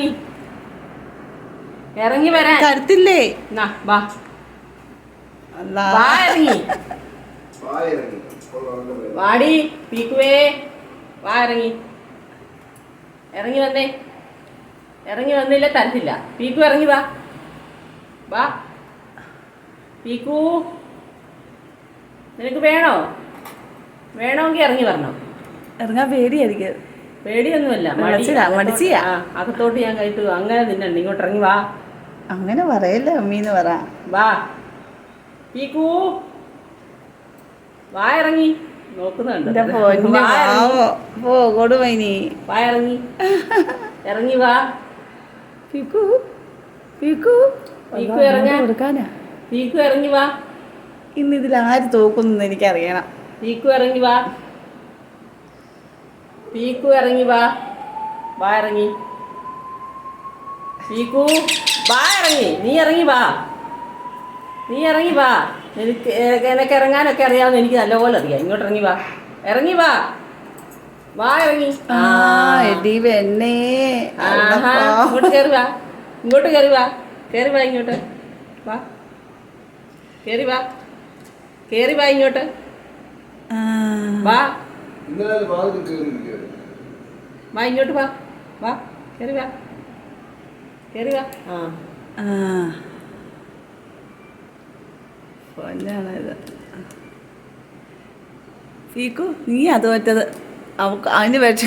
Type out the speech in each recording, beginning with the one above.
ഇറങ്ങി. ഇറങ്ങി വരാൻ. കരുത്തില്ലേ? വാ. ഇറങ്ങി. വാടി പീക്കുവേ. വാ ഇറങ്ങി. ഇറങ്ങി വന്നേ. ഇറങ്ങി വന്നില്ല തരത്തില്ല. പീക്കു ഇറങ്ങി വാ. വാ. പീക്കു. നിനക്ക് വേണോ? വേണമെങ്കിൽ ഇറങ്ങി വരണം. ഇറങ്ങാൻ പേടിയായിരിക്കും. പേടിയൊന്നുമല്ല. അകത്തോട്ട് മടിച്ചിയാ. ആ, അകത്തോട്ട് ഞാൻ കയറ്റു. അങ്ങനെ നിന്നുണ്ട് ഇങ്ങോട്ട് ഇറങ്ങി വാ. അങ്ങനെ പറയല്ലേ അമ്മീന്ന് പറ. വാ. പീക്കൂ. വാ ഇറങ്ങി. നോക്കുന്നുണ്ട്. വാ ഇറങ്ങി. ഇറങ്ങി. വാ. പീക്കു. പീക്കു. പീക്കു ഇറങ്ങാൻ. പീക്കു ഇറങ്ങി വാ. ഇന്ന് ഇതിൽ ആര് തോക്കുന്നു എനിക്കറിയണം. പീക്കു ഇറങ്ങി വാ. പീക്കു ഇറങ്ങി വാ. വാ ഇറങ്ങി. പീക്കു വാ ഇറങ്ങി. നീ ഇറങ്ങി വാ. നീ ഇറങ്ങി വാ. എനിക്ക് എനിക്ക് ഇറങ്ങാനൊക്കെ അറിയാവുന്ന എനിക്ക് നല്ലപോലെ അറിയാം. ഇങ്ങോട്ട് ഇറങ്ങി വാ. ഇറങ്ങി വാ. വാ ഇറങ്ങി. ഇങ്ങോട്ട് കയറി വാ. ഇങ്ങോട്ട് കയറി വാ. കയറി വാ ഇങ്ങോട്ട്. വാ. കയറി വാ. കയറി വാ ഇങ്ങോട്ട്. വാ. ഇന്നലെ വാതിൽ വാ ഇങ്ങോട്ട് വാ. വാ കയറി വാ. കയറി വാ. ആ. പീക്കു നീ അത് മറ്റത് അവക്ക് അതിന് വിഷ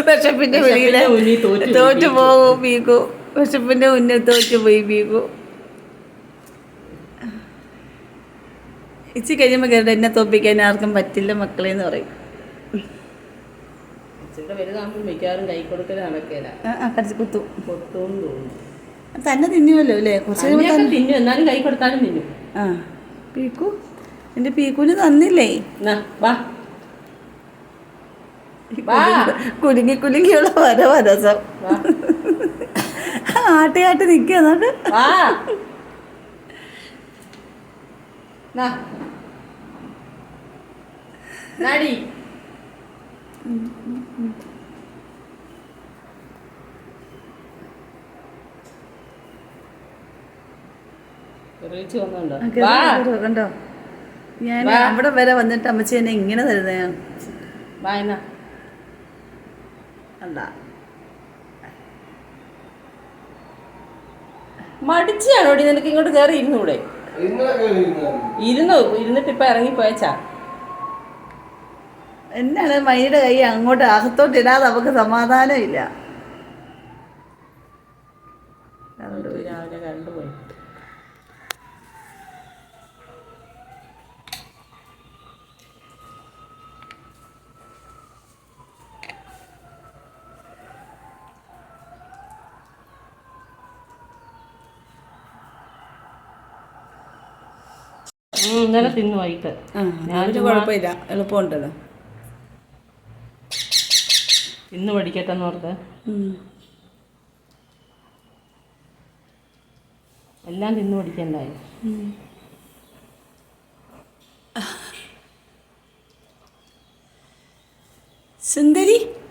വിഷപ്പിന്റെ വെളിയിൽ വിശപ്പിന്റെ മുന്നിൽ തോറ്റു. പോകും പീക്കു വിഷപ്പിന്റെ മുന്നിൽ തോറ്റു പോയി പീക്കു ഇച്ചി കഴിയുമ്പോൾ കേട്ടോ എന്നെ തോപ്പിക്കാൻ ആർക്കും പറ്റില്ല മക്കളെ എന്ന് പറയും. ഇച്ചിരി വലുതാകുമ്പോൾ മിക്കവാറും കൈ കൊടുക്കൽ നടക്കില്ല കടിച്ച് കുത്തു. പൊട്ടുമെന്ന് തോന്നുന്നു. തന്നെ തിന്നുമല്ലോ അല്ലേ? കുറച്ച് തിന്നും എന്നാലും കൈ കൊടുത്താലും തിന്നും. ആ പീക്കു. എന്റെ പീക്കുന് തന്നില്ലേ? വാ. കുലുങ്ങി കുലുങ്ങിയുള്ള വര വരസം. ആട്ടി ആട്ടി നിൽക്കുക നോക്ക് നാടി വന്നുണ്ടോ ആ, കേറ്, വാ കേറ്, കണ്ടോ? ഞാൻ. അവിടെ വരെ വന്നിട്ട് അമ്മച്ചി എന്നെ ഇങ്ങനെ തരുന്ന. വാ എന്നാ. അല്ല മടിച്ചാണോടി നിനക്ക് ഇങ്ങോട്ട് കയറി ഇരുന്നൂടെ? ഇരുന്നു ഇരുന്നിട്ട് ഇപ്പൊ ഇറങ്ങി പോയച്ചാ എന്നാണ് മൈയുടെ കൈ അങ്ങോട്ട് അകത്തോട്ട് ഇടാതെ നമുക്ക് സമാധാനമില്ല. ഇന്നലെ തിന്നു വൈകിട്ട്. ഞാനൊരു ഞാൻ കുഴപ്പമില്ല. എളുപ്പമുണ്ടല്ലോ. ഇന്ന് പഠിക്കട്ടെന്ന് ഓർത്ത്. ഉം. എല്ലാം തിന്നു പഠിക്കണ്ടായി. സുന്ദരി?